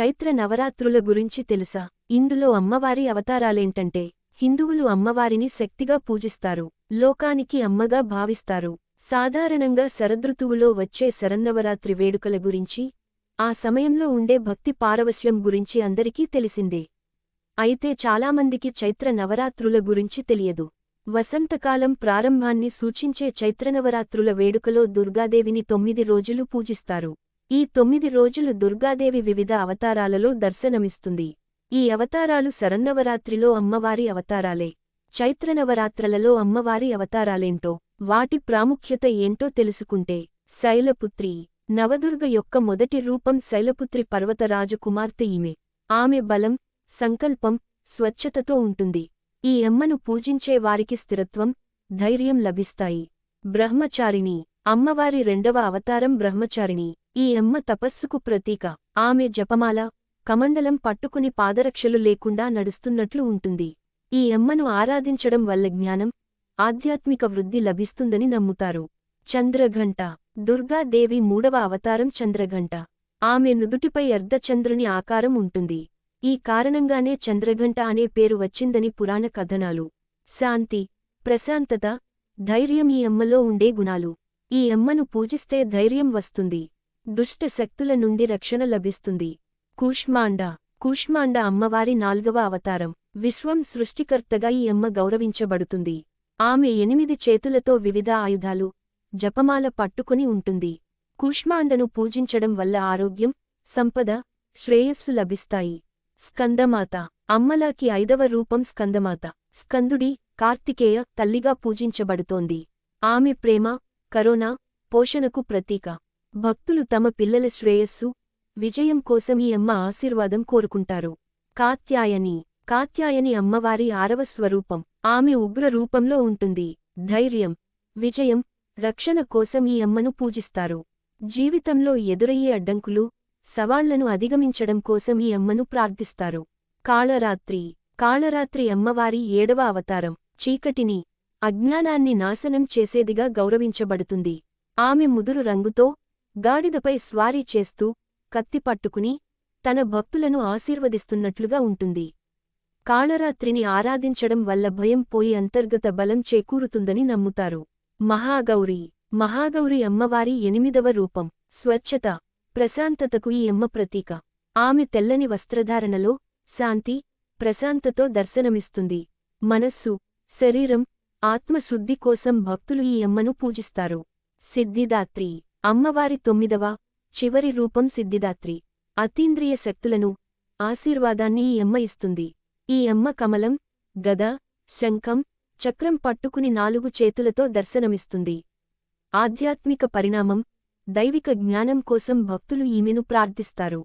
చైత్ర నవరాత్రుల గురించి తెలుసా? ఇందులో అమ్మవారి అవతారాలేంటంటే హిందువులు అమ్మవారిని శక్తిగా పూజిస్తారు లోకానికి అమ్మగా భావిస్తారు. సాధారణంగా శరదృతువులో వచ్చే శరన్నవరాత్రి వేడుకల గురించి ఆ సమయంలో ఉండే భక్తి పారవస్యం గురించి అందరికీ తెలిసిందే. అయితే చాలామందికి చైత్ర నవరాత్రుల గురించి తెలియదు. వసంతకాలం ప్రారంభాన్ని సూచించే చైత్రనవరాత్రుల వేడుకలో దుర్గాదేవిని తొమ్మిది రోజులు పూజిస్తారు. ఈ తొమ్మిది రోజులు దుర్గాదేవి వివిధ అవతారాలలో దర్శనమిస్తుంది. ఈ అవతారాలు శరన్నవరాత్రిలో అమ్మవారి అవతారాలే. చైత్రనవరాత్రలలో అమ్మవారి అవతారాలేంటో వాటి ప్రాముఖ్యత ఏంటో తెలుసుకుంటే శైలపుత్రి నవదుర్గ యొక్క మొదటి రూపం శైలపుత్రి పర్వతరాజు కుమార్తె ఈమె. ఆమె బలం సంకల్పం స్వచ్ఛతతో ఉంటుంది. ఈ అమ్మను పూజించే వారికి స్థిరత్వం ధైర్యం లభిస్తాయి. బ్రహ్మచారిణి అమ్మవారి రెండవ అవతారం బ్రహ్మచారిణి. ఈ అమ్మ తపస్సుకు ప్రతీక. ఆమె జపమాల కమండలం పట్టుకుని పాదరక్షలు లేకుండా నడుస్తున్నట్లు ఉంటుంది. ఈ అమ్మను ఆరాధించడం వల్ల జ్ఞానం ఆధ్యాత్మిక వృద్ధి లభిస్తుందని నమ్ముతారు. చంద్రఘంట. దుర్గాదేవి మూడవ అవతారం చంద్రఘంట. ఆమె నుదుటిపై అర్ధచంద్రుని ఆకారం ఉంటుంది. ఈ కారణంగానే చంద్రఘంట అనే పేరు వచ్చిందని పురాణ కథనాలు. శాంతి ప్రశాంతత ధైర్యం ఈ అమ్మలో ఉండే గుణాలు. ఈ అమ్మను పూజిస్తే ధైర్యం వస్తుంది. దుష్ట శక్తుల నుండి రక్షణ లభిస్తుంది. కూష్మాండ. కూష్మాండ అమ్మవారి నాల్గవ అవతారం. విశ్వం సృష్టికర్తగా ఈ అమ్మ గౌరవించబడుతుంది. ఆమె ఎనిమిది చేతులతో వివిధ ఆయుధాలు జపమాల పట్టుకుని ఉంటుంది. కూష్మాండను పూజించడం వల్ల ఆరోగ్యం సంపద శ్రేయస్సు లభిస్తాయి. స్కందమాత. అమ్మలాకి ఐదవ రూపం స్కందమాత. స్కందుడి కార్తికేయ తల్లిగా పూజించబడుతోంది. ఆమె ప్రేమ కరోనా పోషణకు ప్రతీక. భక్తులు తమ పిల్లల శ్రేయస్సు విజయం కోసం ఈ అమ్మ ఆశీర్వాదం కోరుకుంటారు. కాత్యాయని కాత్యాయని అమ్మవారి ఆరవ స్వరూపం. ఆమె ఉగ్ర రూపంలో ఉంటుంది. ధైర్యం విజయం రక్షణ కోసం ఈ అమ్మను పూజిస్తారు. జీవితంలో ఎదురయ్యే అడ్డంకులు సవాళ్ళను అధిగమించడం కోసం ఈ అమ్మను ప్రార్థిస్తారు. కాళరాత్రి కాళరాత్రి అమ్మవారి ఏడవ అవతారం. చీకటిని అజ్ఞానాన్ని నాశనం చేసేదిగా గౌరవించబడుతుంది. ఆమె ముదురు రంగుతో గాడిదపై స్వారీ చేస్తూ కత్తి పట్టుకుని తన భక్తులను ఆశీర్వదిస్తున్నట్లుగా ఉంటుంది. కాళరాత్రిని ఆరాధించడం వల్ల భయం పోయి అంతర్గత బలం చేకూరుతుందని నమ్ముతారు. మహాగౌరి మహాగౌరి అమ్మవారి ఎనిమిదవ రూపం స్వచ్ఛత ప్రశాంతతకు ఈ అమ్మ ప్రతీక. ఆమె తెల్లని వస్త్రధారణలో శాంతి ప్రశాంతతో దర్శనమిస్తుంది. మనస్సు శరీరం ఆత్మశుద్ధి కోసం భక్తులు ఈ అమ్మను పూజిస్తారు. సిద్ధిదాత్రి అమ్మవారి తొమ్మిదవ చివరి రూపం సిద్ధిదాత్రి. అతీంద్రియ శక్తులను ఆశీర్వాదాన్ని ఈ అమ్మ ఇస్తుంది. ఈ అమ్మ కమలం గద శంఖం చక్రం పట్టుకుని నాలుగు చేతులతో దర్శనమిస్తుంది. ఆధ్యాత్మిక పరిణామం దైవిక జ్ఞానం కోసం భక్తులు ఈమెను ప్రార్థిస్తారు.